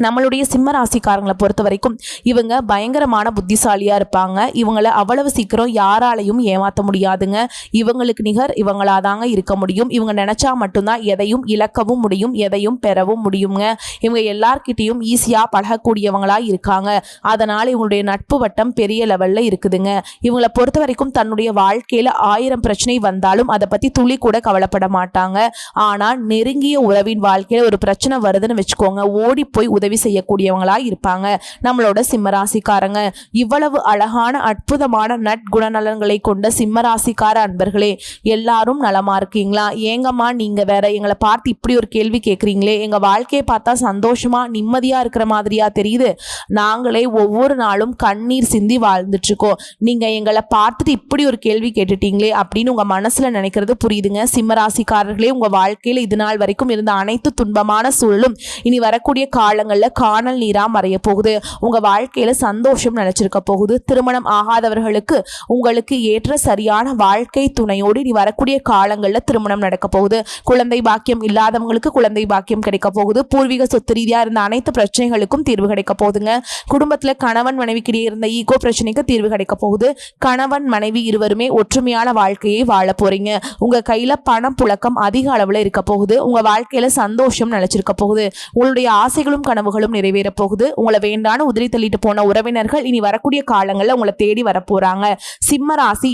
நம்மளுடைய சிம்ம ராசிக்காரங்களை பொறுத்த வரைக்கும் இவங்க பயங்கரமான புத்திசாலியாக இருப்பாங்க. இவங்களை அவ்வளவு சீக்கிரம் யாராலையும் ஏமாற்ற முடியாதுங்க. இவங்களுக்கு நிகர் இவங்களாதாங்க இருக்க முடியும். இவங்க நினச்சா மட்டும்தான் எதையும் இழக்கவும் முடியும் எதையும் பெறவும் முடியுங்க. இவங்க எல்லார்கிட்டேயும் ஈஸியாக பழகக்கூடியவங்களாக இருக்காங்க. அதனால் இவங்களுடைய நட்பு வட்டம் பெரிய லெவலில் இருக்குதுங்க. இவங்களை பொறுத்த வரைக்கும் தன்னுடைய வாழ்க்கையில் ஆயிரம் பிரச்சனை வந்தாலும் அதை பற்றி துளி கூட கவலைப்பட மாட்டாங்க. ஆனால் நெருங்கிய உறவின் வாழ்க்கையில் ஒரு பிரச்சனை வருதுன்னு வச்சுக்கோங்க. ஓடி போய் உதவி செய்யக்கூடியவங்களா இருப்பாங்க. நம்மளோட சிம்மராசிக்காரங்க இவ்வளவு அழகான அற்புதமான நட்குணநலன்களை கொண்ட சிம்மராசிக்கார அன்பர்களே எல்லாரும் நலமா இருக்கீங்களா? ஏங்கம்மா நீங்க வேற எங்களை பார்த்து இப்படி ஒரு கேள்வி கேட்குறீங்களே எங்க வாழ்க்கையை பார்த்தா சந்தோஷமா நிம்மதியா இருக்கிற மாதிரியா தெரியுது. நாங்களே ஒவ்வொரு நாளும் கண்ணீர் சிந்தி வாழ்ந்துட்டு இருக்கோம் நீங்க எங்களை பார்த்துட்டு இப்படி ஒரு கேள்வி கேட்டுட்டீங்களே அப்படின்னு உங்க மனசுல நினைக்கிறது புரியுதுங்க. சிம்மராசிக்காரர்களே உங்க வாழ்க்கையில இது நாள் வரைக்கும் இருந்த அனைத்து துன்பமான சூழலும் இனி வரக்கூடிய காலங்கள் காலங்கள்ல காணல் நீரா மறைய போகுது. உங்க வாழ்க்கையில சந்தோஷம் நினைச்சிருக்க போகுது. திருமணம் ஆகாதவர்களுக்கு உங்களுக்கு ஏற்ற சரியான வாழ்க்கை துணையோடு இனி வரக்கூடிய காலங்களில் திருமணம் நடக்க போகுது. குழந்தை பாக்கியம் இல்லாதவங்களுக்கு குழந்தை பாக்கியம் கிடைக்க போகுது. பூர்வீக சொத்து ரீதியாக இருந்த அனைத்து பிரச்சனைகளுக்கும் தீர்வு கிடைக்க போகுதுங்க. குடும்பத்தில் கணவன் மனைவிக்கிடையே இருந்த ஈகோ பிரச்சனைக்கு தீர்வு கிடைக்க போகுது. கணவன் மனைவி இருவருமே ஒற்றுமையான வாழ்க்கையை வாழ போறீங்க. உங்க கையில பணம் புழக்கம் அதிக அளவில் இருக்க போகுது. உங்க வாழ்க்கையில சந்தோஷம் நினைச்சிருக்க போகுது. உங்களுடைய ஆசைகளும் கனவுகளும் நிறைவேற போகுது. உங்களை வேண்டான உதிரி தள்ளிட்டு போன உறவினர்கள் இனி வரக்கூடிய காலங்களில் உங்களை தேடி வரப்போறாங்க சிம்ம ராசி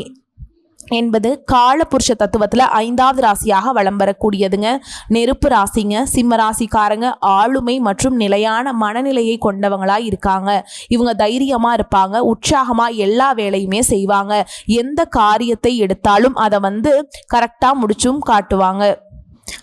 என்பது காலபுருஷ தத்துவத்தில் ஐந்தாவது ராசியாக வளம் வரக்கூடியதுங்க. நெருப்பு ராசிங்க. சிம்ம ராசிக்காரங்க ஆளுமை மற்றும் நிலையான மனநிலையை கொண்டவங்களாக இருக்காங்க. இவங்க தைரியமாக இருப்பாங்க. உற்சாகமாக எல்லா வேலையுமே செய்வாங்க. எந்த காரியத்தை எடுத்தாலும் அதை வந்து கரெக்டாக முடிச்சும் காட்டுவாங்க.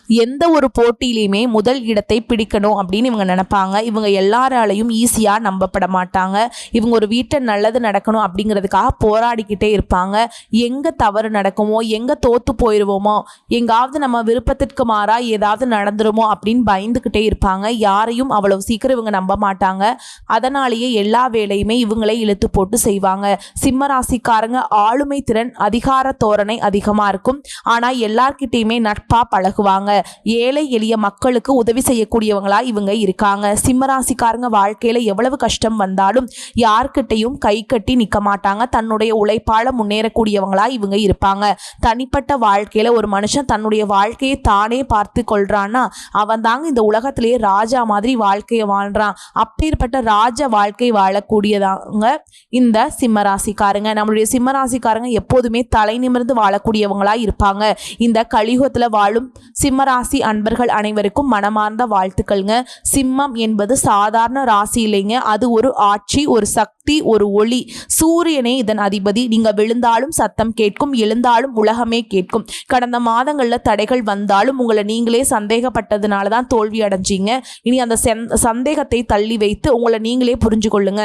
எந்த ஒரு போட்டியிலையுமே முதல் இடத்தை பிடிக்கணும் அப்படின்னு இவங்க நினைப்பாங்க. இவங்க எல்லாராலையும் ஈஸியாக நம்பப்பட மாட்டாங்க. இவங்க ஒரு வீட்டை நல்லது நடக்கணும் அப்படிங்கிறதுக்காக போராடிக்கிட்டே இருப்பாங்க. எங்கே தவறு நடக்குமோ எங்கே தோற்று போயிடுவோமோ எங்காவது நம்ம விருப்பத்திற்கு மாறாக ஏதாவது நடந்துருமோ அப்படின்னு பயந்துக்கிட்டே இருப்பாங்க. யாரையும் அவ்வளவு சீக்கிரம் இவங்க நம்ப மாட்டாங்க. அதனாலேயே எல்லா வேலையுமே இவங்களே இழுத்து போட்டு செய்வாங்க. சிம்ம ராசிக்காரங்க ஆளுமை திறன் அதிகார தோரணை அதிகமாக இருக்கும். ஆனால் எல்லார்கிட்டேயுமே நட்பாக பழகுவாங்க. ஏழை எளிய மக்களுக்கு உதவி செய்யக்கூடியவங்களா இவங்க இருக்காங்க. சிம்மராசிக்காரங்க வாழ்க்கையில எவ்வளவு கஷ்டம் வந்தாலும் யார்கிட்டையும் கை கட்டி நிற்க மாட்டாங்க. தன்னுடைய உழைப்பால முன்னேறக்கூடியவங்களா இவங்க இருப்பாங்க. தனிப்பட்ட வாழ்க்கையில ஒரு மனுஷன் தன்னுடைய வாழ்க்கையை தானே பார்த்து கொள்றான்னா அவன் தாங்க இந்த உலகத்திலேயே ராஜா மாதிரி வாழ்க்கையை வாழ்றான். அப்பேற்பட்ட ராஜ வாழ்க்கை வாழக்கூடியதாங்க இந்த சிம்மராசிக்காரங்க. நம்மளுடைய சிம்மராசிக்காரங்க எப்போதுமே தலை நிமிர்ந்து வாழக்கூடியவங்களா இருப்பாங்க. இந்த கலியுகத்துல வாழும் சிம்ம சிம்மராசி அன்பர்கள் அனைவருக்கும் மனமார்ந்த வாழ்த்துக்கள்ங்க. சிம்மம் என்பது சாதாரண ராசி இல்லைங்க. அது ஒரு ஆட்சி ஒரு சக்தி ஒரு ஒளி. சூரியனே இதன் அதிபதி. நீங்க விழுந்தாலும் சத்தம் கேட்கும் எழுந்தாலும் உலகமே கேட்கும். கடந்த மாதங்கள்ல தடைகள் வந்தாலும் உங்களை நீங்களே சந்தேகப்பட்டதுனால தான் தோல்வி அடைஞ்சீங்க. இனி அந்த சந்தேகத்தை தள்ளி வைத்து உங்களை நீங்களே புரிஞ்சு கொள்ளுங்க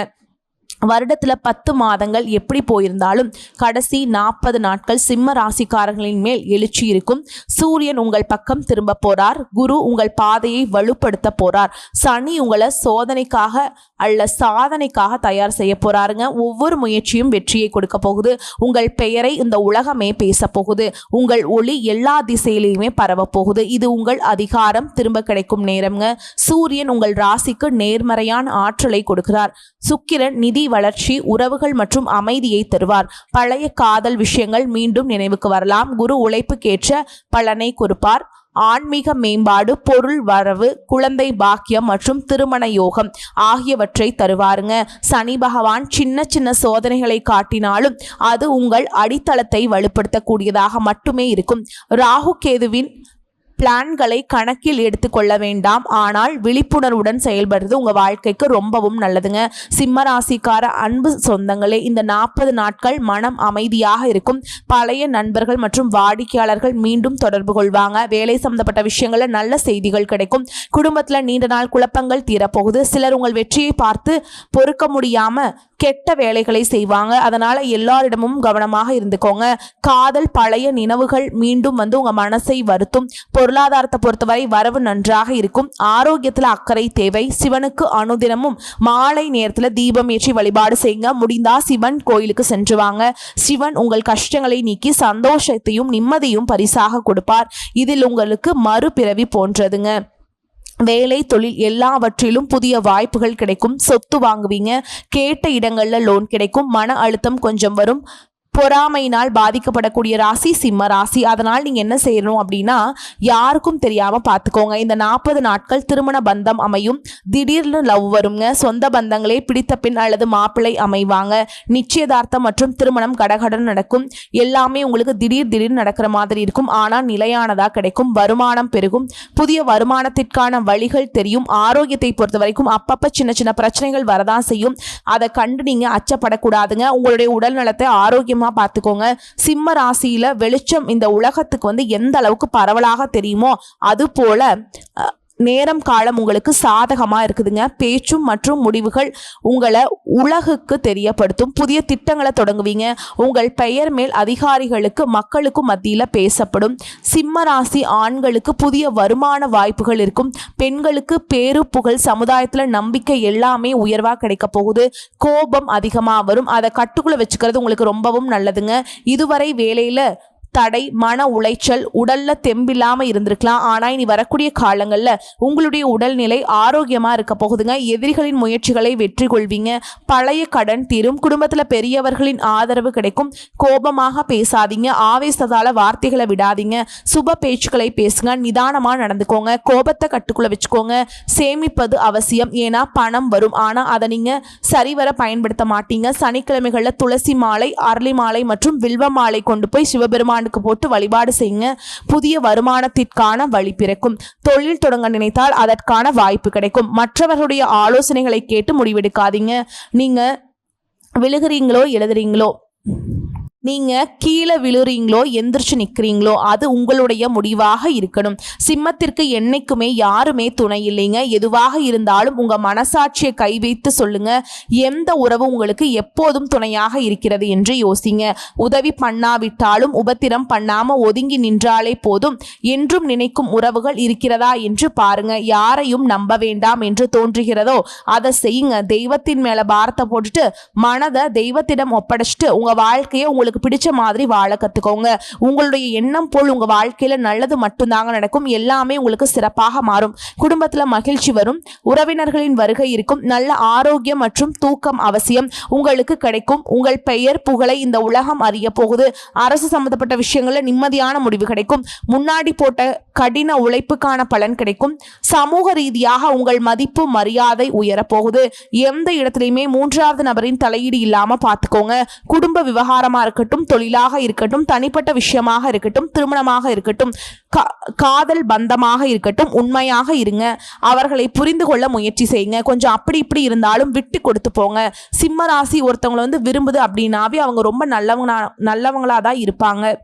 வருடத்தில் பத்து மாதங்கள் எப்படி போயிருந்தாலும் கடைசி நாற்பது நாட்கள் சிம்ம ராசிக்காரர்களின் மேல் எழுச்சி இருக்கும். சூரியன் உங்கள் பக்கம் திரும்ப போறார். குரு உங்கள் பாதையை வலுப்படுத்த போறார். சனி உங்களை சோதனைக்காக அல்ல சாதனைக்காக தயார் செய்ய போறாருங்க. ஒவ்வொரு முயற்சியும் வெற்றியை கொடுக்க போகுது. உங்கள் பெயரை இந்த உலகமே பேச போகுது. உங்கள் ஒளி எல்லா திசையிலையுமே பரவ போகுது. இது உங்கள் அதிகாரம். திரும்ப கிடைக்கும் நேரம்ங்க. சூரியன் உங்கள் ராசிக்கு நேர்மறையான ஆற்றலை கொடுக்கிறார். சுக்கிரன் நிதி வளர்ச்சி உறவுகள் மற்றும் அமைதியை தருவார். பழைய காதல் விஷயங்கள் மீண்டும் நினைவுக்கு வரலாம். குரு உழைப்புக்கேற்ற பலனை கொடுப்பார். ஆன்மீக மேம்பாடு பொருள் வரவு குழந்தை பாக்கியம் மற்றும் திருமண யோகம் ஆகியவற்றை தருவாருங்க. சனி பகவான் சின்ன சின்ன சோதனைகளை காட்டினாலும் அது உங்கள் அடித்தளத்தை வலுப்படுத்தக்கூடியதாக மட்டுமே இருக்கும். ராகு கேதுவின் பிளான்களை கணக்கில் எடுத்துக்கொள்ள வேண்டாம். ஆனால் விழிப்புணர்வுடன் செயல்படுறது உங்கள் வாழ்க்கைக்கு ரொம்பவும் நல்லதுங்க. சிம்ம ராசிக்கார அன்பு சொந்தங்களே இந்த நாற்பது நாட்கள் மனம் அமைதியாக இருக்கும். பழைய நண்பர்கள் மற்றும் வாடிக்கையாளர்கள் மீண்டும் தொடர்பு கொள்வாங்க. வேலை சம்பந்தப்பட்ட விஷயங்களில் நல்ல செய்திகள் கிடைக்கும். குடும்பத்தில் நீண்ட நாள் குழப்பங்கள் தீரப்போகுது. சிலர் உங்கள் வெற்றியை பார்த்து பொறுக்க முடியாம கெட்ட வேலைகளை செய்வாங்க. அதனால எல்லாரிடமும் கவனமாக இருந்துக்கோங்க. காதல் பழைய நினைவுகள் மீண்டும் வந்து உங்க மனசை வருத்தும். பொருளாதாரத்தை பொறுத்தவரை வரவு நன்றாக இருக்கும். ஆரோக்கியத்தில் அக்கறை தேவை. சிவனுக்கு அனுதினமும் மாலை நேரத்தில் தீபம் ஏற்றி வழிபாடு செய்யுங்க. முடிந்தா சிவன் கோயிலுக்கு சென்று வாங்க சிவன் உங்கள் கஷ்டங்களை நீக்கி சந்தோஷத்தையும் நிம்மதியும் பரிசாக கொடுப்பார். இதில் உங்களுக்கு மறுபிறவி போன்றதுங்க. வேலை தொழில் எல்லாவற்றிலும் புதிய வாய்ப்புகள் கிடைக்கும். சொத்து வாங்குவீங்க. கேட்ட இடங்கள்ல லோன் கிடைக்கும். மன அழுத்தம் கொஞ்சம் வரும். பொறாமையினால் பாதிக்கப்படக்கூடிய ராசி சிம்ம ராசி. அதனால் நீங்கள் என்ன செய்யணும் அப்படின்னா யாருக்கும் தெரியாமல் பார்த்துக்கோங்க இந்த நாற்பது நாட்கள் திருமண பந்தம் அமையும். திடீர்னு லவ் வருங்க. சொந்த பந்தங்களே பிடித்த பின் அல்லது மாப்பிள்ளை அமைவாங்க. நிச்சயதார்த்தம் மற்றும் திருமணம் கடகடன் நடக்கும். எல்லாமே உங்களுக்கு திடீர் திடீர் நடக்கிற மாதிரி இருக்கும். ஆனால் நிலையானதாக கிடைக்கும். வருமானம் பெருகும். புதிய வருமானத்திற்கான வழிகள் தெரியும். ஆரோக்கியத்தை பொறுத்த வரைக்கும் அப்பப்போ சின்ன சின்ன பிரச்சனைகள் வரதான் செய்யும். அதை கண்டு நீங்கள் அச்சப்படக்கூடாதுங்க. உங்களுடைய உடல் நலத்தை ஆரோக்கியம் ஆரோக்கியமாக பார்த்துக்கோங்க. சிம்ம ராசியில் வெளிச்சம் இந்த உலகத்துக்கு வந்து எந்த அளவுக்கு பரவலாக தெரியுமோ அது போல நேரம் காலம் உங்களுக்கு சாதகமாக இருக்குதுங்க. பேச்சும் மற்றும் முடிவுகள் உங்களை உலகுக்கு தெரியப்படுத்தும். புதிய திட்டங்களை தொடங்குவீங்க. உங்கள் பெயர் மேல் அதிகாரிகளுக்கு மக்களுக்கும் மத்தியில் பேசப்படும். சிம்ம ராசி ஆண்களுக்கு புதிய வருமான வாய்ப்புகள் இருக்கும். பெண்களுக்கு பேரு புகழ் சமுதாயத்தில் நம்பிக்கை எல்லாமே உயர்வாக கிடைக்க போகுது. கோபம் அதிகமாக வரும். அதை கட்டுக்குள்ளே வச்சுக்கிறது உங்களுக்கு ரொம்பவும் நல்லதுங்க. இதுவரை வேலையில் தடை மன உளைச்சல் உடல்ல தெம்பில்லாம இருந்திருக்கலாம். ஆனா இனி வரக்கூடிய காலங்கள்ல உங்களுடைய உடல்நிலை ஆரோக்கியமா இருக்க போகுதுங்க. எதிரிகளின் முயற்சிகளை வெற்றி கொள்வீங்க. பழைய கடன் தீரும். குடும்பத்துல பெரியவர்களின் ஆதரவு கிடைக்கும். கோபமாக பேசாதீங்க. ஆவேசத்தால வார்த்தைகளை விடாதீங்க. சுப பேச்சுக்களை பேசுங்க. நிதானமா நடந்துக்கோங்க. கோபத்தை கட்டுக்குள்ள வச்சுக்கோங்க. சேமிப்பது அவசியம். ஏன்னா பணம் வரும். ஆனா அதை நீங்க சரிவர பயன்படுத்த மாட்டீங்க. சனிக்கிழமைகள்ல துளசி மாலை அரளி மாலை மற்றும் வில்வ மாலை கொண்டு போய் சிவபெருமானுக்கு போட்டு வழிபாடு செய்யுங்க. புதிய வருமானத்திற்கான வழி பிறக்கும். தொழில் தொடங்க நினைத்தால் அதற்கான வாய்ப்பு கிடைக்கும். மற்றவர்களுடைய ஆலோசனைகளை கேட்டு முடிவெடுக்காதீங்க. நீங்க விழுகிறீங்களோ எழுதுறீங்களோ? நீங்க கீழே விழுறீங்களோ எந்திரிச்சு நிற்கிறீங்களோ அது உங்களுடைய முடிவாக இருக்கணும். சிம்மத்திற்கு என்னைக்குமே யாருமே துணை இல்லைங்க. எதுவாக இருந்தாலும் உங்க மனசாட்சியை கை வைத்து சொல்லுங்க. எந்த உறவு உங்களுக்கு எப்போதும் துணையாக இருக்கிறது என்று யோசிங்க. உதவி பண்ணாவிட்டாலும் உபத்திரம் பண்ணாம ஒதுங்கி நின்றாலே போதும். என்றும் நினைக்கும் உறவுகள் இருக்கிறதா என்று பாருங்க. யாரையும் நம்ப வேண்டாம் என்று தோன்றுகிறதோ அதை செய்யுங்க. தெய்வத்தின் மேல பாரத்தை போட்டுட்டு மனதை தெய்வத்திடம் ஒப்படைச்சிட்டு உங்க வாழ்க்கையை உங்களுக்கு பிடிச்ச மாதிரி வாழ கற்றுக்கோங்க உங்களுடைய எண்ணம் போல் உங்க வாழ்க்கையில நல்லது மட்டும்தாங்க நடக்கும். எல்லாமே உங்களுக்கு சிறப்பாக மாறும். குடும்பத்தில் மகிழ்ச்சி வரும். உறவினர்களின் வருகை இருக்கும். நல்ல ஆரோக்கியம் மற்றும் தூக்கம் அவசியம் உங்களுக்கு கிடைக்கும். உங்கள் பெயர் புகழை இந்த உலகம் அறிய போகுது. அரசு சம்பந்தப்பட்ட விஷயங்களில் நிம்மதியான முடிவு கிடைக்கும். முன்னாடி போட்ட கடின உழைப்புக்கான பலன் கிடைக்கும். சமூக ரீதியாக உங்கள் மதிப்பு மரியாதை உயரப்போகுது எந்த இடத்துலையுமே மூன்றாவது நபரின் தலையீடு இல்லாம பார்த்துக்கோங்க குடும்ப விவகாரமா இருக்கட்டும் தொழிலாக இருக்கட்டும் தனிப்பட்ட விஷயமாக இருக்கட்டும் திருமணமாக இருக்கட்டும் கா- காதல் பந்தமாக இருக்கட்டும் உண்மையாக இருங்க. அவர்களை புரிந்து கொள்ள முயற்சி செய்யுங்க. கொஞ்சம் அப்படி இப்படி இருந்தாலும் விட்டு கொடுத்து போங்க. சிம்ம ராசி ஒருத்தவங்களை வந்து விரும்புது அப்படின்னாவே அவங்க ரொம்ப நல்லவங்க நல்லவங்களாக தான் இருப்பாங்க.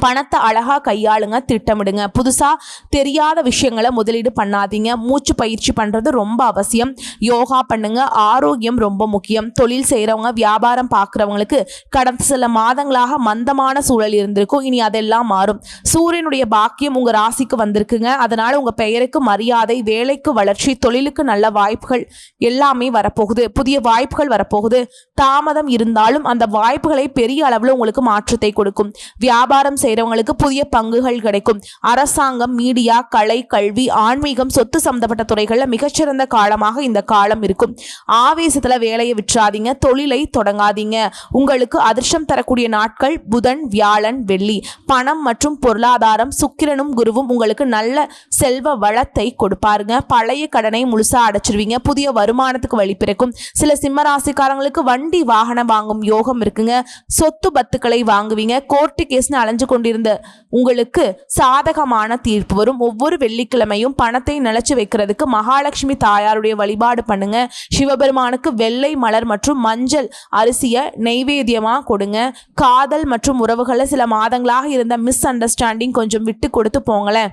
பணத்தை அழகாக கையாளுங்க திட்டமிடுங்க. புதுசாக தெரியாத விஷயங்களை முதலீடு பண்ணாதீங்க. மூச்சு பயிற்சி பண்ணுறது ரொம்ப அவசியம். யோகா பண்ணுங்க ஆரோக்கியம் ரொம்ப முக்கியம். தொழில் செய்கிறவங்க வியாபாரம் பார்க்குறவங்களுக்கு கடந்த சில மாதங்களாக மந்தமான சூழல் இருந்திருக்கும். இனி அதெல்லாம் மாறும். சூரியனுடைய பாக்கியம் உங்கள் ராசிக்கு வந்திருக்குங்க. அதனால் உங்கள் பெயருக்கு மரியாதை வேலைக்கு வளர்ச்சி தொழிலுக்கு நல்ல வாய்ப்புகள் எல்லாமே வரப்போகுது. புதிய வாய்ப்புகள் வரப்போகுது. தாமதம் இருந்தாலும் அந்த வாய்ப்புகளை பெரிய அளவில் உங்களுக்கு மாற்றத்தை கொடுக்கும். வியாபாரம் செய்கிறவங்களுக்கு புதிய பங்குகள் கிடைக்கும். அரசாங்கம் மீடியா கலை கல்வி ஆன்மீகம் சொத்து சம்பந்தப்பட்ட துறைகளில் மிகச்சிறந்த காலமாக இந்த காலம் இருக்கும். ஆவேசத்துல வேலையை விற்றாதீங்க தொழிலை தொடங்காதீங்க. உங்களுக்கு அதிர்ஷ்டம் தரக்கூடிய நாட்கள் புதன் வியாழன் வெள்ளி. பணம் மற்றும் பொருளாதாரம் சுக்கிரனும் குருவும் உங்களுக்கு நல்ல செல்வ வளத்தை கொடுப்பாருங்க. பழைய கடனை முழுசா அடைச்சிருவீங்க. புதிய வருமானத்துக்கு வழி பிறக்கும். சில சிம்ம ராசிக்காரங்களுக்கு வண்டி வாகனம் வாங்கும் யோகம் இருக்குங்க. சொத்து பத்துக்களை வாங்குவீங்க. கோர்ட்டு கேஸ்னு அலைஞ்சு கொண்டிருந்த உங்களுக்கு சாதகமான தீர்ப்பு வரும். ஒவ்வொரு வெள்ளிக்கிழமையும் பணத்தை நிலைச்சு வைக்கிறதுக்கு மகாலட்சுமி தாயாருடைய வழிபாடு பண்ணுங்க. சிவபெருமானுக்கு வெள்ளை மலர் மற்றும் மஞ்சள் அரிசியை நெய்வேத்தியமா கொடுங்க. காதல் மற்றும் உறவுகளை சில மாதங்களாக இருந்த மிஸ் அண்டர்ஸ்டாண்டிங் கொஞ்சம் விட்டு கொடுத்து போங்களேன்.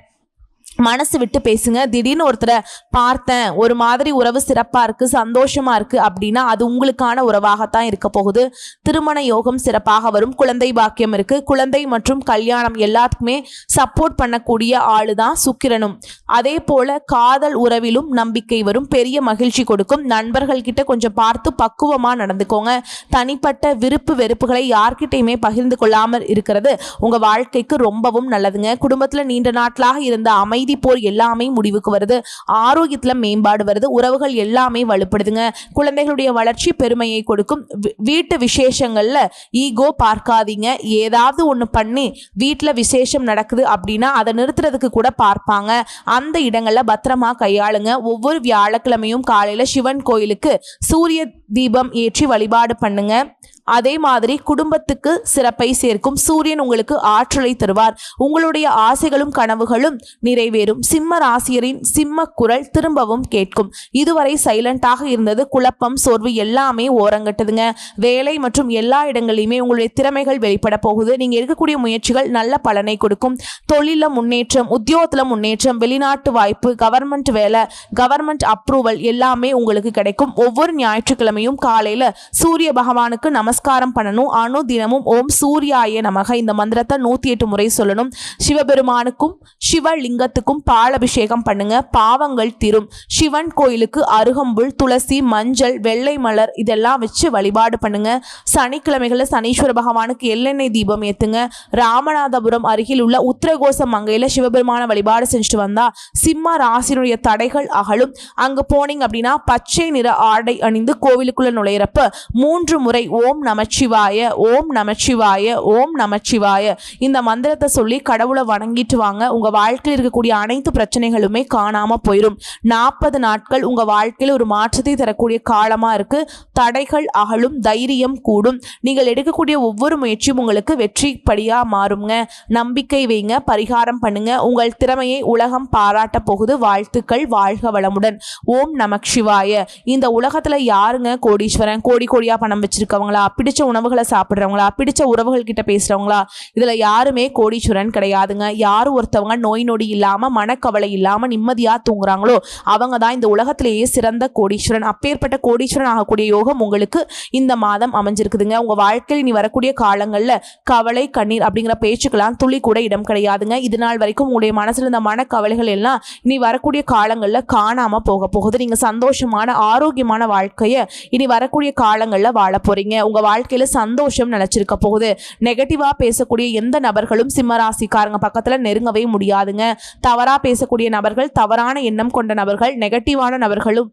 மனசு விட்டு பேசுங்க. திடீர்னு ஒருத்தரை பார்த்தேன். ஒரு மாதிரி உறவு சிறப்பாக இருக்குது சந்தோஷமாக இருக்குது அப்படின்னா அது உங்களுக்கான உறவாகத்தான் இருக்க போகுது. திருமண யோகம் சிறப்பாக வரும். குழந்தை பாக்கியம் இருக்குது குழந்தை மற்றும் கல்யாணம் எல்லாத்துக்குமே சப்போர்ட் பண்ணக்கூடிய ஆளு தான் சுக்கிரனும். அதே போல் காதல் உறவிலும் நம்பிக்கை வரும். பெரிய மகிழ்ச்சி கொடுக்கும். நண்பர்கள் கிட்ட கொஞ்சம் பார்த்து பக்குவமாக நடந்துக்கோங்க. தனிப்பட்ட விருப்பு வெறுப்புகளை யார்கிட்டையுமே பகிர்ந்து கொள்ளாமல் இருக்கிறது உங்கள் வாழ்க்கைக்கு ரொம்பவும் நல்லதுங்க. குடும்பத்தில் நீண்ட நாட்களாக இருந்த அமை அமைதி போர் எல்லாமே முடிவுக்கு வருது. ஆரோக்கியத்தில் மேம்பாடு வருது. உறவுகள் எல்லாமே வலுப்படுதுங்க. குழந்தைகளுடைய வளர்ச்சி பெருமையை கொடுக்கும். வீட்டு விசேஷங்களில் ஈகோ பார்க்காதீங்க. ஏதாவது ஒன்று பண்ணி வீட்டில் விசேஷம் நடக்குது அப்படின்னா அதை நிறுத்துறதுக்கு கூட பார்ப்பாங்க. அந்த இடங்களில் பத்திரமா கையாளுங்க. ஒவ்வொரு வியாழக்கிழமையும் காலையில் சிவன் கோயிலுக்கு சூரிய தீபம் ஏற்றி வழிபாடு பண்ணுங்க. அதே மாதிரி குடும்பத்துக்கு சிறப்பை சேர்க்கும் சூரியன் உங்களுக்கு ஆற்றலை தருவார். உங்களுடைய ஆசைகளும் கனவுகளும் நிறைவேறும். சிம்ம ராசியரின் சிம்ம குரல் திரும்பவும் கேட்கும். இதுவரை சைலண்டாக இருந்தது. குழப்பம் சோர்வு எல்லாமே ஓரங்கட்டுதுங்க. வேலை மற்றும் எல்லா இடங்களிலுமே உங்களுடைய திறமைகள் வெளிப்பட போகுது. நீங்க இருக்கக்கூடிய முயற்சிகள் நல்ல பலனை கொடுக்கும். தொழில முன்னேற்றம் உத்தியோகத்துல முன்னேற்றம் வெளிநாட்டு வாய்ப்பு கவர்மெண்ட் வேலை கவர்மெண்ட் அப்ரூவல் எல்லாமே உங்களுக்கு கிடைக்கும். ஒவ்வொரு ஞாயிற்றுக்கிழமையும் காலையில சூரிய பகவானுக்கு நமஸ்காரம் பண்ணணும். அணு தினமும் ஓம் சூர்யாய நமக. இந்த மந்திரத்தை நூத்தி எட்டு முறை சொல்லணும். சிவபெருமானுக்கும் சிவலிங்கத்துக்கும் பாலபிஷேகம் பண்ணுங்க. பாவங்கள் தீரும். சிவன் கோயிலுக்கு அருகம்புல் துளசி மஞ்சள் வெள்ளை மலர் இதெல்லாம் வச்சு வழிபாடு பண்ணுங்க. சனிக்கிழமைகளில் சனீஸ்வர பகவானுக்கு எள்ளெண்ணெய் தீபம் ஏத்துங்க. ராமநாதபுரம் அருகில் உள்ள உத்தரகோச மங்கையில சிவபெருமான வழிபாடு செஞ்சுட்டு வந்தா சிம்ம ராசினுடைய தடைகள் அகலும். அங்க போனீங்க அப்படின்னா பச்சை நிற ஆடை அணிந்து கோவிலுக்குள்ள நுழையிறப்ப மூன்று முறை ஓம் நமச்சிவாய ஓம் நமச்சிவாய ஓம் நமச்சிவாய. இந்த மந்திரத்தை சொல்லி கடவுளை வணங்கிட்டு வாங்க. உங்கள் வாழ்க்கையில் இருக்கக்கூடிய அனைத்து பிரச்சனைகளுமே காணாமல் போயிடும் நாற்பது நாட்கள் உங்கள் வாழ்க்கையில் ஒரு மாற்றத்தை தரக்கூடிய காலமாக இருக்குது தடைகள் அகலும் தைரியம் கூடும். நீங்கள் எடுக்கக்கூடிய ஒவ்வொரு முயற்சியும் உங்களுக்கு வெற்றிப்படியாக மாறுங்க. நம்பிக்கை வைங்க பரிகாரம் பண்ணுங்க. உங்கள் திறமையை உலகம் பாராட்ட போகுது. வாழ்த்துக்கள் வாழ்க வளமுடன். ஓம் நமக் சிவாய இந்த உலகத்தில் யாருங்க கோடீஸ்வரன்? கோடி கோடியா பணம் வச்சிருக்கவங்களா? பிடிச்ச உணவுகளை சாப்பிட்றவங்களா பிடிச்ச உறவுகள் கிட்ட பேசுறவங்களா இதுல யாருமே கோடீஸ்வரன் கிடையாதுங்க. யார் ஒருத்தவங்க நோய் நொடி இல்லாம மனக்கவலை இல்லாம நிம்மதியா தூங்குறாங்களோ அவங்க தான் இந்த உலகத்திலேயே சிறந்த கோடீஸ்வரன். அப்பேற்பட்ட கோடீஸ்வரன் ஆகக்கூடிய யோகம் உங்களுக்கு இந்த மாதம் அமைஞ்சிருக்குதுங்க. உங்க வாழ்க்கையில் இனி வரக்கூடிய காலங்கள்ல கவலை கண்ணீர் அப்படிங்கிற பேச்சுக்கெல்லாம் துளி கூட இடம் கிடையாதுங்க. இது நாள் வரைக்கும் உங்களுடைய மனசுல இருந்த மனக்கவலைகள் எல்லாம் இனி வரக்கூடிய காலங்கள்ல காணாம போக போகுது. நீங்க சந்தோஷமான ஆரோக்கியமான வாழ்க்கையை இனி வரக்கூடிய காலங்கள்ல வாழ போறீங்க. உங்கள் வாழ்க்கையில் சந்தோஷம் நினச்சிருக்க போகுது. நெகட்டிவாக பேசக்கூடிய எந்த நபர்களும் சிம்மராசிக்காரங்க பக்கத்தில் நெருங்கவே முடியாதுங்க. தவறாக பேசக்கூடிய நபர்கள் தவறான எண்ணம் கொண்ட நபர்கள் நெகட்டிவான நபர்களும்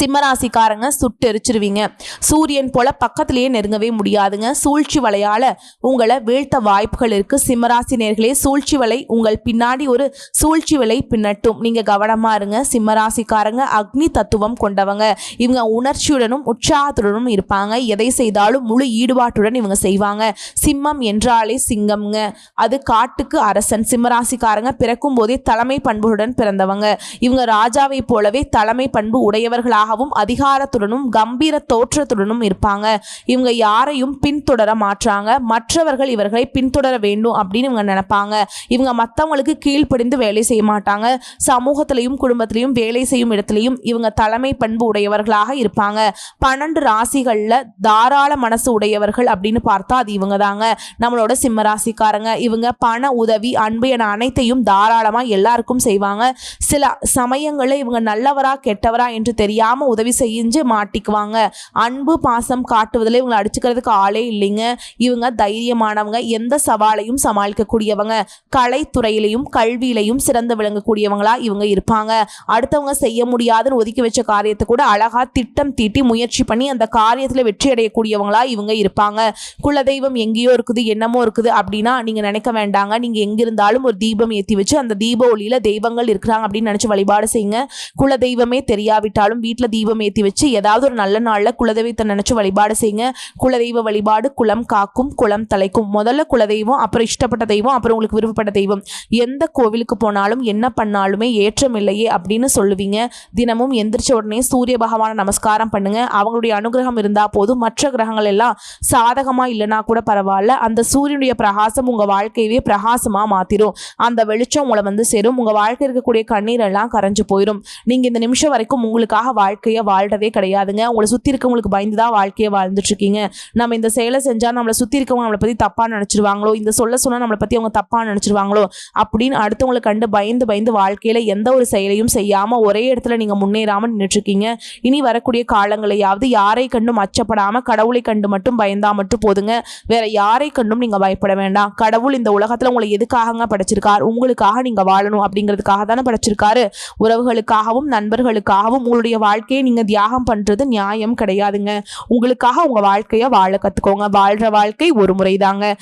சிம்மராசிக்காரங்க சுட்டு எரிச்சிருவீங்க. சூரியன் போல பக்கத்திலேயே நெருங்கவே முடியாதுங்க. சூழ்ச்சி வலையால உங்களை வீழ்த்த வாய்ப்புகள் இருக்கு. சிம்மராசி நேர்களே சூழ்ச்சி வலை உங்கள் பின்னாடி ஒரு சூழ்ச்சி வலை பின்னட்டும். நீங்க கவனமா இருங்க. சிம்மராசிக்காரங்க அக்னி தத்துவம் கொண்டவங்க. இவங்க உணர்ச்சியுடனும் உற்சாகத்துடனும் இருப்பாங்க. எதை செய்தாலும் முழு ஈடுபாட்டுடன் இவங்க செய்வாங்க. சிம்மம் என்றாலே சிங்கம்ங்க. அது காட்டுக்கு அரசன். சிம்மராசிக்காரங்க பிறக்கும் போதே தலைமை பண்புடன் பிறந்தவங்க. இவங்க ராஜாவை போலவே தலைமை பண்பு உடையவர்களாக உடையவர்களாகவும் அதிகாரத்துடனும் கம்பீர தோற்றத்துடனும் இருப்பாங்க. இவங்க யாரையும் பின்தொடர மாற்றாங்க மற்றவர்கள் இவர்களை பின்தொடர வேண்டும் அப்படின்னு இவங்க நினைப்பாங்க. இவங்க மற்றவங்களுக்கு கீழ்ப்படிந்து வேலை செய்ய மாட்டாங்க. சமூகத்திலையும் குடும்பத்திலையும் வேலை செய்யும் இடத்துலையும் இவங்க தலைமை பண்பு உடையவர்களாக இருப்பாங்க. பன்னெண்டு ராசிகளில் தாராள மனசு உடையவர்கள் அப்படின்னு பார்த்தா அது இவங்க தாங்க நம்மளோட சிம்ம ராசிக்காரங்க இவங்க பண உதவி அன்பு என அனைத்தையும் தாராளமாக எல்லாருக்கும் செய்வாங்க. சில சமயங்களில் இவங்க நல்லவரா கெட்டவரா என்று தெரியாம தெரியாம உதவி செஞ்சு மாட்டிக்குவாங்க. அன்பு பாசம் காட்டுவதில் இவங்களை அடிச்சுக்கிறதுக்கு ஆளே இல்லைங்க. இவங்க தைரியமானவங்க எந்த சவாலையும் சமாளிக்கக்கூடியவங்க. கலைத்துறையிலையும் கல்வியிலையும் சிறந்து விளங்கக்கூடியவங்களா இவங்க இருப்பாங்க. அடுத்தவங்க செய்ய முடியாதுன்னு ஒதுக்கி வச்ச காரியத்தை கூட அழகா திட்டம் தீட்டி முயற்சி பண்ணி அந்த காரியத்தில் வெற்றி அடையக்கூடியவங்களா இவங்க இருப்பாங்க. குலதெய்வம் எங்கேயோ இருக்குது என்னமோ இருக்குது அப்படின்னா நீங்க நினைக்க வேண்டாங்க. நீங்க எங்கிருந்தாலும் ஒரு தீபம் ஏற்றி வச்சு அந்த தீப ஒளியில தெய்வங்கள் இருக்கிறாங்க அப்படின்னு நினைச்சு வழிபாடு செய்யுங்க. குலதெய்வமே தெரியாவிட்டாலும் வீட்டில் தீபம் ஏற்றி வச்சு ஏதாவது ஒரு நல்ல நாளில் குலதெய்வத்தை நினச்சி வழிபாடு செய்யுங்க. குலதெய்வ வழிபாடு குலம் காக்கும் குலம் தலைக்கும். முதல்ல குலதெய்வம் அப்புறம் இஷ்டப்பட்ட தெய்வம் அப்புறம் உங்களுக்கு விருப்பப்பட்ட தெய்வம். எந்த கோவிலுக்கு போனாலும் என்ன பண்ணாலுமே ஏற்றம் இல்லையே அப்படின்னு சொல்லுவீங்க. தினமும் எந்திரிச்ச உடனே சூரிய பகவானை நமஸ்காரம் பண்ணுங்க. அவங்களுடைய அனுகிரகம் இருந்தால் போதும். மற்ற கிரகங்கள் எல்லாம் சாதகமாக இல்லைனா கூட பரவாயில்ல. அந்த சூரியனுடைய பிரகாசம் உங்கள் வாழ்க்கையவே பிரகாசமாக மாற்றிடும் அந்த வெளிச்சம் உங்களை வந்து சேரும். உங்கள் வாழ்க்கை இருக்கக்கூடிய கண்ணீர் எல்லாம் கரைஞ்சு போயிடும் நீங்கள் இந்த நிமிஷம் வரைக்கும் உங்களுக்காக வாழ்க்கையை வாழவே கிடையாதுங்க. உங்களை சுற்றி இருக்கவங்களுக்கு பயந்து தான் வாழ்க்கையை வாழ்ந்துட்டுருக்கீங்க. நம்ம இந்த செயலை செஞ்சால் நம்மளை சுற்றி இருக்கவங்க நம்மளை பற்றி தப்பாக நினச்சிருவாங்களோ இந்த சொல்ல சொன்னால் நம்மளை பற்றி அவங்க தப்பாக நினச்சிருவாங்களோ அப்படின்னு அடுத்தவங்களை கண்டு பயந்து பயந்து வாழ்க்கையில் எந்த ஒரு செயலையும் செய்யாமல் ஒரே இடத்துல நீங்கள் முன்னேறாமல் நின்றுட்டுருக்கீங்க இனி வரக்கூடிய காலங்களையாவது யாரை கண்டும் அச்சப்படாமல் கடவுளை கண்டு மட்டும் பயந்தா மட்டும் போதுங்க. வேற யாரை கண்டும் நீங்கள் பயப்பட வேண்டாம். கடவுள் இந்த உலகத்தில் உங்களை எதுக்காகங்க படைச்சிருக்கார்? உங்களுக்காக நீங்கள் வாழணும் அப்படிங்கிறதுக்காக தானே படைச்சிருக்காரு. உறவுகளுக்காகவும் நண்பர்களுக்காகவும் உங்களுடைய வாழ்க்கையை நீங்கள் தியாகம் பண்ணுறது நியாயம் கிடையாதுங்க. உங்களுக்காக உங்கள் வாழ்க்கையை வாழ கற்றுக்கோங்க வாழ்கிற வாழ்க்கை ஒரு முறை தாங்க